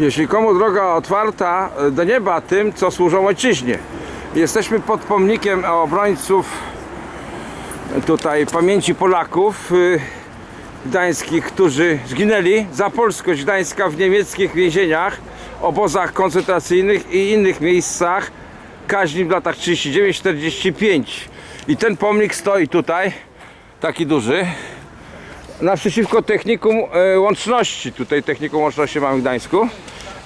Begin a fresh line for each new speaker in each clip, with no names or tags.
Jeśli komu droga otwarta e, do nieba tym, co służą ojczyźnie. Jesteśmy pod pomnikiem obrońców e, tutaj pamięci Polaków y, gdańskich, którzy zginęli za polskość Gdańska w niemieckich więzieniach, obozach koncentracyjnych i innych miejscach kaźni w latach 39-45. I ten pomnik stoi tutaj, taki duży, naprzeciwko technikum e, łączności. Tutaj technikum łączności mamy w Gdańsku.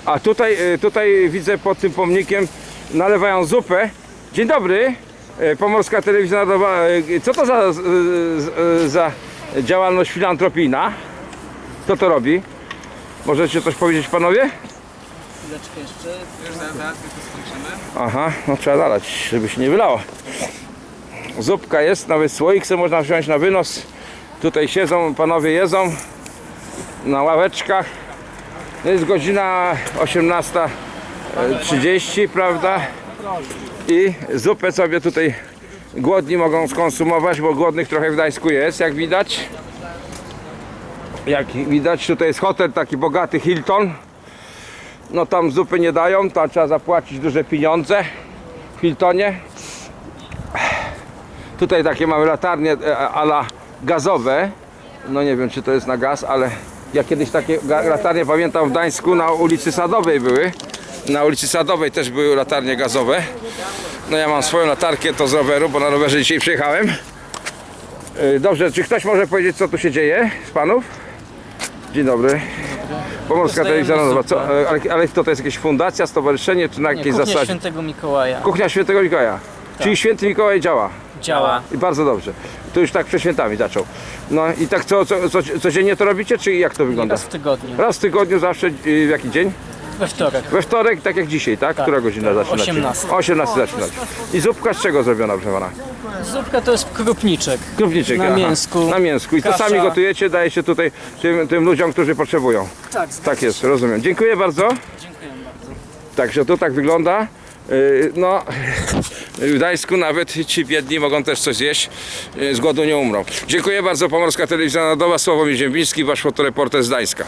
A tutaj, e, tutaj widzę pod tym pomnikiem nalewają zupę. Dzień dobry. E, Pomorska Telewizja Narodowa. Co to za, za działalność filantropijna? Kto to robi? Możecie coś powiedzieć panowie?
Chwileczkę jeszcze.
Już zaraz, zaraz to skończymy.
Aha, no trzeba nalać, żeby się nie wylało. Zupka jest, nawet słoik można wziąć na wynos. Tutaj siedzą, panowie jedzą na ławeczkach. No Jest godzina 18.30, prawda? I zupę sobie tutaj głodni mogą skonsumować, bo głodnych trochę w Gdańsku jest, jak widać. Jak widać, tutaj jest hotel taki bogaty Hilton. No tam zupy nie dają, tam trzeba zapłacić duże pieniądze w Hiltonie. Tutaj takie mamy latarnie e, ala gazowe. No nie wiem czy to jest na gaz, ale ja kiedyś takie latarnie pamiętam w Gdańsku na ulicy Sadowej były. Na ulicy Sadowej też były latarnie gazowe. No ja mam swoją latarkę to z roweru, bo na rowerze dzisiaj przyjechałem. E, Dobrze, czy ktoś może powiedzieć co tu się dzieje z panów? Dzień dobry. Pomorska Telewizja Narodowa. Co, ale, ale to, to jest jakaś fundacja, stowarzyszenie, czy na
Nie,
jakiejś
kuchnia
zasadzie?
świętego Mikołaja
Kuchnia Świętego Mikołaja. Czyli Święty Mikołaj
działa.
I bardzo dobrze. To już tak przed świętami zaczął. No i tak co, co, co, codziennie to robicie, czy jak to wygląda?
Raz w tygodniu.
Raz w tygodniu zawsze, y, w jaki dzień?
We wtorek.
We wtorek, tak jak dzisiaj, tak? Która godzina zaczynacie?
18.
18 zaczynać. I zupka z czego zrobiona, proszę pana?
Zupka to jest krupniczek.
Krupniczek.
Na
aha.
mięsku.
Na mięsku. I to
Kasza.
sami gotujecie, dajecie tutaj tym, tym ludziom, którzy potrzebują.
Tak,
Tak jest, rozumiem. Dziękuję bardzo.
Dziękuję bardzo.
Także to tak wygląda. Yy, No, w Gdańsku nawet ci biedni mogą też coś zjeść, yy, z głodu nie umrą. Dziękuję bardzo, Pomorska Telewizja Narodowa, Sławomir Ziembiński, wasz fotoreporter z Gdańska.